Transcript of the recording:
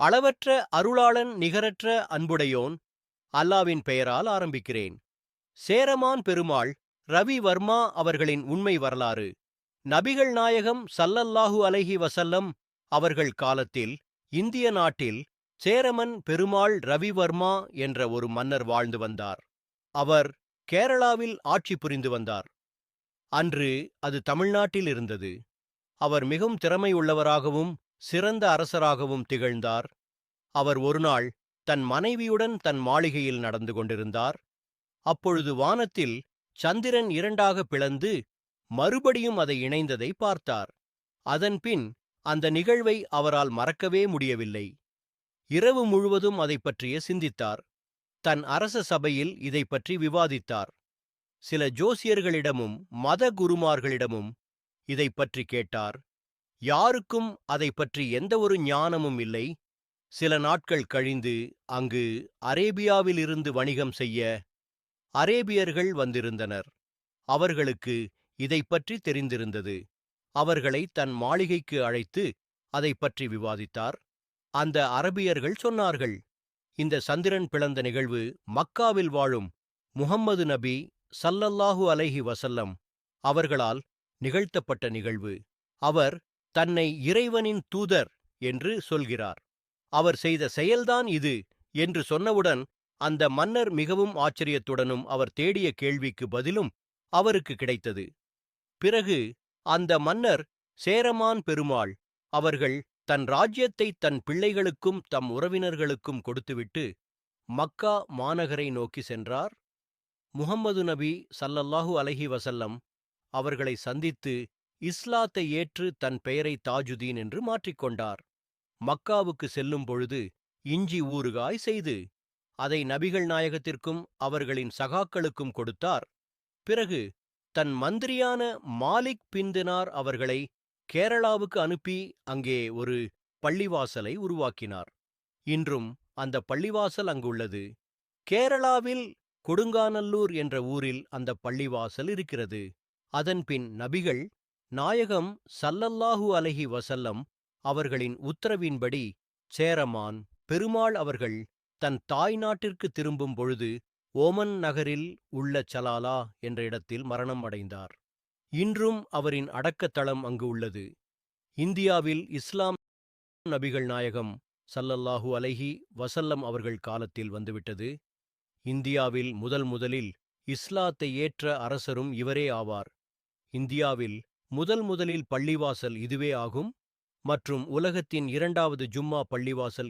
அளவற்ற அருளாளன் நிகரற்ற அன்புடையோன் அல்லாவின் பெயரால் ஆரம்பிக்கிறேன். சேரமான் பெருமாள் ரவி வர்மா அவர்களின் உண்மை வரலாறு. நபிகள் நாயகம் சல்லல்லாஹு அலைஹி வசல்லம் அவர்கள் காலத்தில் இந்திய நாட்டில் சேரமன் பெருமாள் ரவிவர்மா என்ற ஒரு மன்னர் வாழ்ந்து வந்தார். அவர் கேரளாவில் ஆட்சி புரிந்து வந்தார். அன்று அது தமிழ்நாட்டில் இருந்தது. அவர் மிகவும் திறமையுள்ளவராகவும் சிறந்த அரசராகவும் திகழ்ந்தார். அவர் ஒருநாள் தன் மனைவியுடன் தன் மாளிகையில் நடந்து கொண்டிருந்தார். அப்பொழுது வானத்தில் சந்திரன் இரண்டாக பிளந்து மறுபடியும் அதை இணைந்ததை பார்த்தார். அதன்பின் அந்த நிகழ்வை அவரால் மறக்கவே முடியவில்லை. இரவு முழுவதும் அதைப் பற்றிய சிந்தித்தார். தன் அரச சபையில் இதை பற்றி விவாதித்தார். சில ஜோசியர்களிடமும் மத குருமார்களிடமும் இதைப் பற்றி கேட்டார். யாருக்கும் அதைப் பற்றி எந்தவொரு ஞானமும் இல்லை. சில நாட்கள் கழிந்து அங்கு அரேபியாவிலிருந்து வணிகம் செய்ய அரேபியர்கள் வந்திருந்தனர். அவர்களுக்கு இதை பற்றி தெரிந்திருந்தது. அவர்களை தன் மாளிகைக்கு அழைத்து அதைப் பற்றி விவாதித்தார். அந்த அரபியர்கள் சொன்னார்கள் இந்த சந்திரன் பிளந்த நிகழ்வு மக்காவில் வாழும் முஹம்மது நபி சல்லல்லாஹு அலைஹி வசல்லம் அவர்களால் நிகழ்த்தப்பட்ட நிகழ்வு. அவர் தன்னை இறைவனின் தூதர் என்று சொல்கிறார். அவர் செய்த செயல்தான் இது என்று சொன்னவுடன் அந்த மன்னர் மிகவும் ஆச்சரியத்துடனும் அவர் தேடிய கேள்விக்கு பதிலும் அவருக்கு கிடைத்தது. பிறகு அந்த மன்னர் சேரமான் பெருமாள் அவர்கள் தன் ராஜ்யத்தை தன் பிள்ளைகளுக்கும் தம் உறவினர்களுக்கும் கொடுத்துவிட்டு மக்கா மாநகரை நோக்கி சென்றார். முஹம்மது நபி சல்லல்லாஹு அலஹி வசல்லம் அவர்களை சந்தித்து இஸ்லாத்தை ஏற்று தன் பெயரை தாஜுதீன் என்று மாற்றிக்கொண்டார் மக்காவுக்கு செல்லும் பொழுது இஞ்சி ஊறுகாய் செய்து அதை நபிகள் நாயகத்திற்கும் அவர்களின் சகாக்களுக்கும் கொடுத்தார். பிறகு தன் மந்திரியான மாலிக் பிந்தினார் அவர்களை கேரளாவுக்கு அனுப்பி அங்கே ஒரு பள்ளிவாசலை உருவாக்கினார். இன்றும் அந்த பள்ளிவாசல் அங்குள்ளது. கேரளாவில் கொடுங்கானல்லூர் என்ற ஊரில் அந்த பள்ளிவாசல் இருக்கிறது. அதன்பின் நபிகள் நாயகம் சல்லல்லாஹு அலைஹி வசல்லம் அவர்களின் உத்தரவின்படி சேரமான் பெருமாள் அவர்கள் தன் தாய் நாட்டிற்கு திரும்பும் பொழுது ஓமன் நகரில் உள்ள சலாலா என்ற இடத்தில் மரணம் அடைந்தார். இன்றும் அவரின் அடக்கத்தளம் அங்கு உள்ளது. இந்தியாவில் இஸ்லாம் நபிகள் நாயகம் சல்லல்லாஹு அலைஹி வசல்லம் அவர்கள் காலத்தில் வந்துவிட்டது. இந்தியாவில் முதல் முதலில் இஸ்லாத்தை ஏற்ற அரசரும் இவரே ஆவார். இந்தியாவில் முதல் முதலில் பள்ளிவாசல் இதுவே ஆகும் மற்றும் உலகத்தின் இரண்டாவது ஜும்மா பள்ளிவாசல்